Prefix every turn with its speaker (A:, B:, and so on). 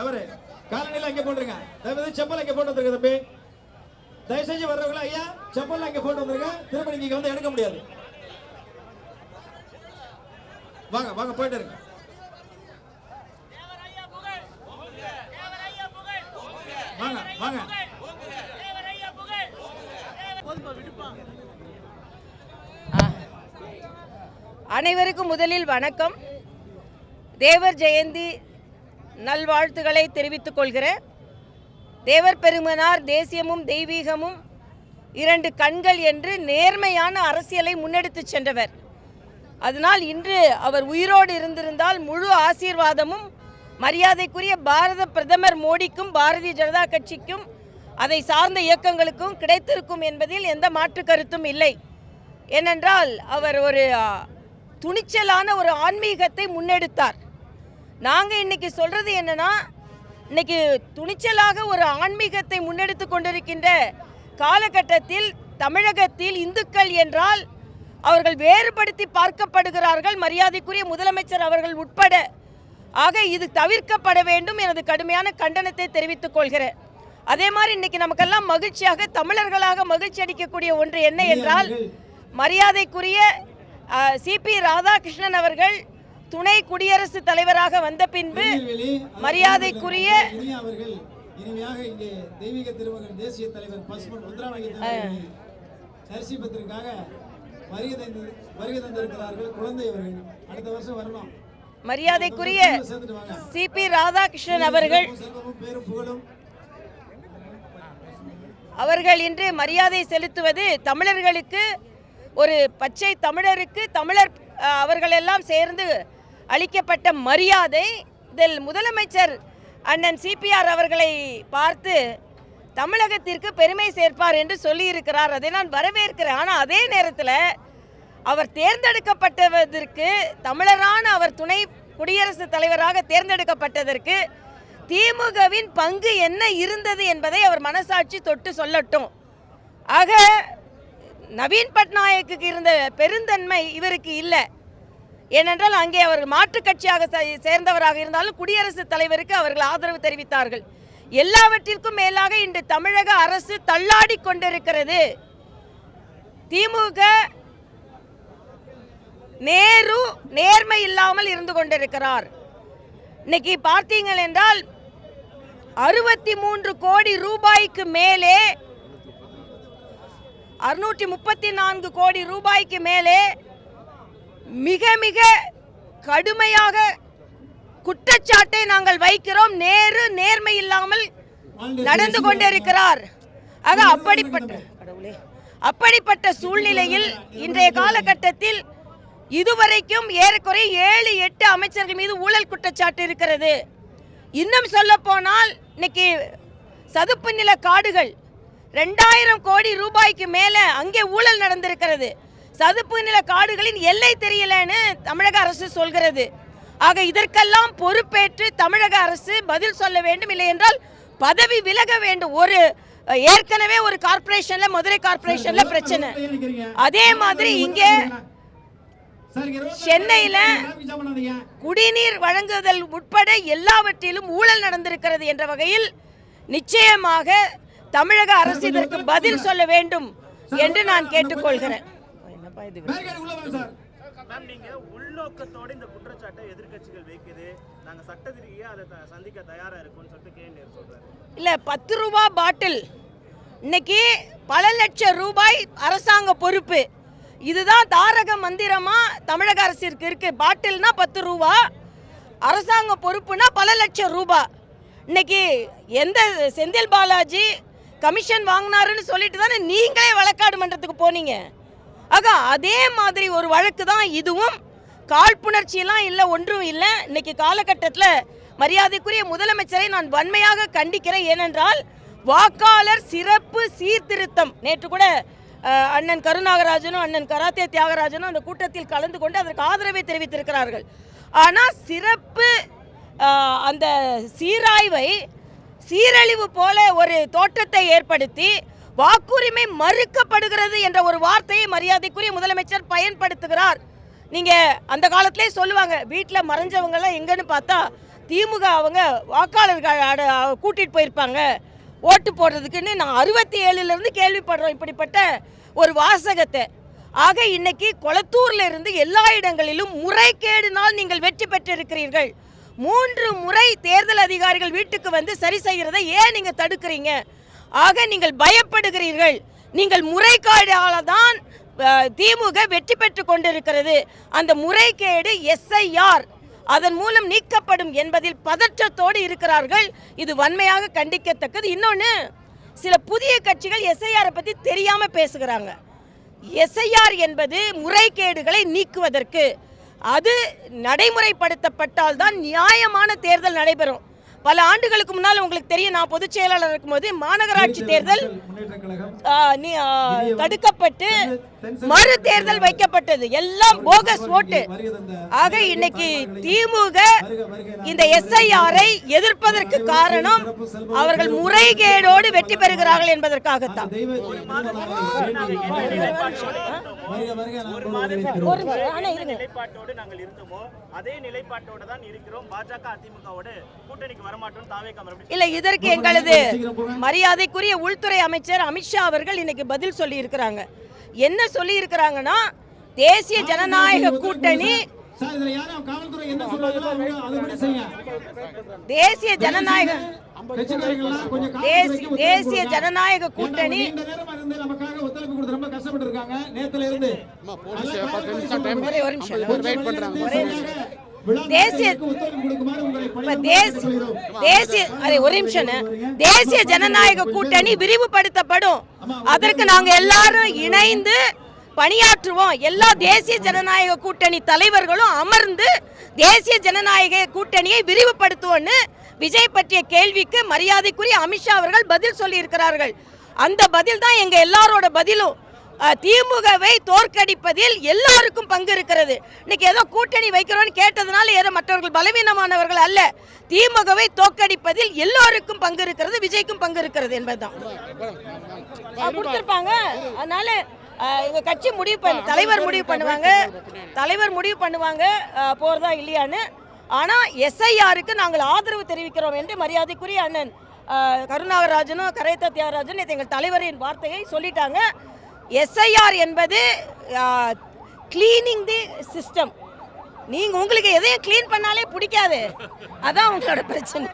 A: தவறு. காலனில அங்க போட்டுருங்க. தயவு செப்பல் அங்க போட்டு வந்துருங்க தம்பி. தயவு செஞ்சு வர்றவங்களா ஐயா செப்பல் அங்க போட்டு வந்துருங்க. திரும்ப நீங்க இங்க வந்து எடுக்க முடியாது. வாங்க வாங்க போயிட்டு இருங்க. வாங்க வாங்க.
B: அனைவருக்கும் முதலில் வணக்கம். தேவர் ஜெயந்தி நல்வாழ்த்துக்களை தெரிவித்துக் கொள்கிறேன். தேவர் பெருமனார் தேசியமும் தெய்வீகமும் இரண்டு கண்கள் என்று நேர்மையான அரசியலை முன்னெடுத்துச் சென்றவர். அதனால் இன்று அவர் உயிரோடு இருந்திருந்தால் முழு ஆசீர்வாதமும் மரியாதைக்குரிய பாரத பிரதமர் மோடிக்கும் பாரதிய ஜனதா கட்சிக்கும் அதை சார்ந்த இயக்கங்களுக்கும் கிடைத்திருக்கும் என்பதில் எந்த மாற்று கருத்தும் இல்லை. ஏனென்றால் அவர் ஒரு துணிச்சலான ஒரு ஆன்மீகத்தை முன்னெடுத்தார். நாங்கள் இன்னைக்கு சொல்றது என்னன்னா இன்னைக்கு துணிச்சலாக ஒரு ஆன்மீகத்தை முன்னெடுத்து கொண்டிருக்கின்ற காலகட்டத்தில் தமிழகத்தில் இந்துக்கள் என்றால் அவர்கள் வேறுபடுத்தி பார்க்கப்படுகிறார்கள். மரியாதைக்குரிய முதலமைச்சர் அவர்கள் உட்பட. ஆக இது தவிர்க்கப்பட வேண்டும் எனது கடுமையான கண்டனத்தை தெரிவித்துக் கொள்கிறேன். அதே மாதிரி இன்னைக்கு நமக்கெல்லாம் மகிழ்ச்சியாக தமிழர்களாக மகிழ்ச்சி அளிக்கக்கூடிய ஒன்று என்ன என்றால் மரியாதைக்குரிய சிபி ராதாகிருஷ்ணன் அவர்கள் துணை குடியரசுத் தலைவராக வந்த பின்பு மரியாதைக்குரிய
A: இனி அவர்கள் இனிமையாக இங்கே தெய்வீக திருமகன் தேசிய தலைவர் பசுமன் முத்துராமலிங்க அவர்களை தரிசிப்பதற்காக வருகை தந்து வருகை தந்திருக்கிறார்கள் குழந்தை அவர்கள். அடுத்த வருஷம் வரணும்.
B: மரியாதைக்குரிய
A: வாங்க.
B: சிபி ராதாகிருஷ்ணன் அவர்கள் அவர்கள் இன்று மரியாதை செலுத்துவது தமிழர்களுக்கு ஒரு பச்சை தமிழருக்கு தமிழர் அவர்களெல்லாம் சேர்ந்து அளிக்கப்பட்ட மரியாதை இதில் முதலமைச்சர் அண்ணன் சிபிஆர் அவர்களை பார்த்து தமிழகத்திற்கு பெருமை சேர்ப்பார் என்று சொல்லியிருக்கிறார். அதை நான் வரவேற்கிறேன். ஆனால் அதே நேரத்தில் அவர் தேர்ந்தெடுக்கப்பட்டதற்கு தமிழரான அவர் துணை குடியரசுத் தலைவராக தேர்ந்தெடுக்கப்பட்டதற்கு திமுகவின் பங்கு என்ன இருந்தது என்பதை அவர் மனசாட்சி தொட்டு சொல்லட்டும். ஆக நவீன் பட்நாயக்குக்கு இருந்த பெருந்தன்மை இவருக்கு இல்லை. ஏனென்றால் அங்கே அவர்கள் மாற்றுக் கட்சியாக சேர்ந்தவராக இருந்தாலும் குடியரசுத் தலைவருக்கு அவர்கள் ஆதரவு தெரிவித்தார்கள். எல்லாவற்றிற்கும் மேலாக இன்று தமிழக அரசு தள்ளாடி கொண்டிருக்கிறது. திமுக நேரு நேர்மை இல்லாமல் இருந்து கொண்டிருக்கிறார். இன்னைக்கு பார்த்தீங்கள் என்றால் அறுபத்தி மூன்று கோடி ரூபாய்க்கு மேலே அறுநூற்றி முப்பத்தி நான்கு கோடி ரூபாய்க்கு மேலே மிக மிக கடுமையாக குற்றச்சாட்டை நாங்கள் வைக்கிறோம். நேரு நேர்மை இல்லாமல் நடந்து கொண்டிருக்கிறார். ஆக அப்படிப்பட்ட கடவுளே. அப்படிப்பட்ட சூழ்நிலையில் இன்றைய காலகட்டத்தில் இதுவரைக்கும் ஏறக்குறைய ஏழு எட்டு அமைச்சர்கள் மீது ஊழல் குற்றச்சாட்டு இருக்கிறது. இன்னும் சொல்ல போனால் இன்னைக்கு சதுப்பு நில காடுகள் ரெண்டாயிரம் கோடி ரூபாய்க்கு மேலே அங்கே ஊழல் நடந்திருக்கிறது. சதுப்பு நில காடுகளின் எல்லை தெரியலன்னு தமிழக அரசு சொல்கிறது ஆக இதற்கெல்லாம் பொறுப்பேற்று தமிழக அரசு பதில் சொல்ல வேண்டும் இல்லை என்றால் பதவி விலக வேண்டும் ஒரு ஏற்கனவே ஒரு கார்ப்பரேஷன்ல மதுரை கார்ப்பரேஷன்ல பிரச்சனை அதே மாதிரி இங்கே சென்னையில குடிநீர் வழங்குதல் உட்பட எல்லாவற்றிலும் ஊழல் நடந்திருக்கிறது என்ற வகையில் நிச்சயமாக தமிழக அரசு இதற்கு பதில் சொல்ல வேண்டும் என்று நான் கேட்டுக்கொள்கிறேன் என்னப்பா இது
A: உள்ள வாங்க சார்.
C: மேம் நீங்க உள்நோக்கத்தோட இந்த குற்றச்சாட்டை எதிர்க்கட்சிகள் வைக்குது. நாங்க சட்டத்திரிகையா அதை த- சந்திக்க தயாரா இருக்கோம்னு சொல்லிட்டு கே. நேரு சொல்றாரு.
B: இல்லை பத்து ரூபா பாட்டில். இன்னைக்கு பல லட்சம் ரூபாய் அரசாங்க பொறுப்பு. இதுதான் தாரக மந்திரமா தமிழக அரசிற்கு இருக்கு. பாட்டில்னா பத்து ரூபா அரசாங்க பொறுப்புனா பல லட்சம் ரூபாய் இன்னைக்கு எந்த செந்தில் பாலாஜி கமிஷன் வாங்கினாருன்னு சொல்லிட்டு தானே நீங்களே வழக்காடு மன்றத்துக்கு போனீங்க. ஆக அதே மாதிரி ஒரு வழக்கு தான் இதுவும். காழ்ப்புணர்ச்சியெல்லாம் இல்லை ஒன்றும் இல்லை. இன்னைக்கு காலகட்டத்தில் மரியாதைக்குரிய முதலமைச்சரை நான் வன்மையாக கண்டிக்கிறேன். ஏனென்றால் வாக்காளர் சிறப்பு சீர்திருத்தம். நேற்று கூட அண்ணன் கருநாகராஜனும் அண்ணன் கராத்தே தியாகராஜனும் அந்த கூட்டத்தில் கலந்து கொண்டு அதற்கு ஆதரவை தெரிவித்திருக்கிறார்கள். ஆனால் சிறப்பு அந்த சீராய்வை சீரழிவு போல ஒரு தோற்றத்தை ஏற்படுத்தி வாக்குரிமை மறுக்கப்படுகிறது என்ற ஒரு வார்த்தையை மரியாதைக்குரிய முதலமைச்சர் பயன்படுத்துகிறார். நீங்க அந்த காலத்திலே சொல்லுவாங்க வீட்டில் மறைஞ்சவங்க எல்லாம் எங்கன்னு பார்த்தா திமுக அவங்க வாக்காளர்கள் அட- கூட்டிட்டு போயிருப்பாங்க. ஓட்டு போடுறதுக்குன்னு நான் அறுபத்தி ஏழுலேருந்து கேள்விப்படுறோம் இப்படிப்பட்ட ஒரு வாசகத்தை. ஆக இன்னைக்கு கொளத்தூர்ல இருந்து எல்லா இடங்களிலும் முறைகேடுனால் நீங்கள் வெற்றி பெற்றிருக்கிறீர்கள். மூன்று முறை தேர்தல் அதிகாரிகள் வீட்டுக்கு வந்து சரி செய்கிறதை ஏன் நீங்க தடுக்கிறீங்க? ஆக நீங்கள் பயப்படுகிறீர்கள். நீங்கள் முறைகேடால தான் திமுக வெற்றி பெற்று கொண்டிருக்கிறது. அந்த முறைகேடு எஸ்ஐஆர். அதன் மூலம் நீக்கப்படும் என்பதில் பதற்றத்தோடு இருக்கிறார்கள். இது வன்மையாக கண்டிக்கத்தக்கது. இன்னொன்று சில புதிய கட்சிகள் எஸ்ஐஆரை பற்றி தெரியாமல் பேசுகிறாங்க. எஸ்ஐஆர் என்பது முறைகேடுகளை நீக்குவதற்கு. அது நடைமுறைப்படுத்தப்பட்டால் தான் நியாயமான தேர்தல் நடைபெறும். பல ஆண்டுகளுக்கு முன்னால் உங்களுக்கு தெரியும் நான் பொதுச் செயலாளர் இருக்கும்போது மாநகராட்சி தேர்தல் தடுக்கப்பட்டு மறு தேர்தல் வைக்கப்பட்டது. எல்லாம் போகஸ் ஓட்டு ஆக இன்னைக்கு திமுக இந்த எஸ்ஐஆரை எதிர்ப்பதற்கு காரணம் அவர்கள் முறைகேடோடு வெற்றி பெறுகிறார்கள் என்பதற்காகத்தான். ஒரு இருங்க.
C: நிலைப்பாட்டோடு நாங்கள் இருந்தோமோ அதே நிலைப்பாட்டோட தான் இருக்கிறோம். பாஜக அதிமுகவோட கூட்டணிக்கு வரமாட்டோம் தாவே
B: இல்ல இதற்கு எங்களது மரியாதைக்குரிய உள்துறை அமைச்சர் அமித்ஷா அவர்கள் இன்னைக்கு பதில் சொல்லி இருக்கிறாங்க என்ன சொல்லி இருக்கிறாங்கன்னா தேசிய ஜனநாயக கூட்டணி தேசிய ஜனநாயக தேசிய ஜனநாயக. கூட்டணி
A: இருக்காங்க நேத்துல இருந்து.
B: தேசிய- ஜனநாயக கூட்டணி விரிவுபடுத்தப்படும். அதற்கு நாங்க எல்லாரும் இணைந்து பணியாற்றுவோம். எல்லா தேசிய ஜனநாயக கூட்டணி தலைவர்களும் அமர்ந்து தேசிய ஜனநாயக கூட்டணியை விரிவுபடுத்துவோம்னு விஜய் பற்றிய கேள்விக்கு மரியாதைக்குரிய அமித்ஷா அவர்கள் பதில் சொல்லி இருக்கிறார்கள் அந்த பதில் தான் எங்க எல்லாரோட பதிலும். திமுகவை தோற்கடிப்பதில் எல்லாருக்கும் பங்கு இருக்கிறது. இன்னைக்கு ஏதோ கூட்டணி வைக்கிறோம்னு கேட்டதுனால ஏதோ மற்றவர்கள் பலவீனமானவர்கள் அல்ல. திமுகவை தோற்கடிப்பதில் எல்லோருக்கும் பங்கு இருக்கிறது விஜய்க்கும் பங்கு இருக்கிறது என்பதுதான். கொடுத்துருப்பாங்க. அதனால அஹ், கட்சி முடிவு பண்ண தலைவர் முடிவு பண்ணுவாங்க. தலைவர் முடிவு பண்ணுவாங்க. போகிறதா போறதா இல்லையான்னு. ஆனா எஸ்ஐஆருக்கு நாங்கள் ஆதரவு தெரிவிக்கிறோம் என்று மரியாதைக்குரிய அண்ணன் கருணாகராஜனும் கரைத்த தியாகராஜன் எங்கள் தலைவரின் வார்த்தையை சொல்லிட்டாங்க. எஸ்ஐஆர் என்பது க்ளீனிங் தி சிஸ்டம் நீங்கள் உங்களுக்கு எதையும் க்ளீன் பண்ணாலே பிடிக்காது. அதான் உங்களோட பிரச்சனை.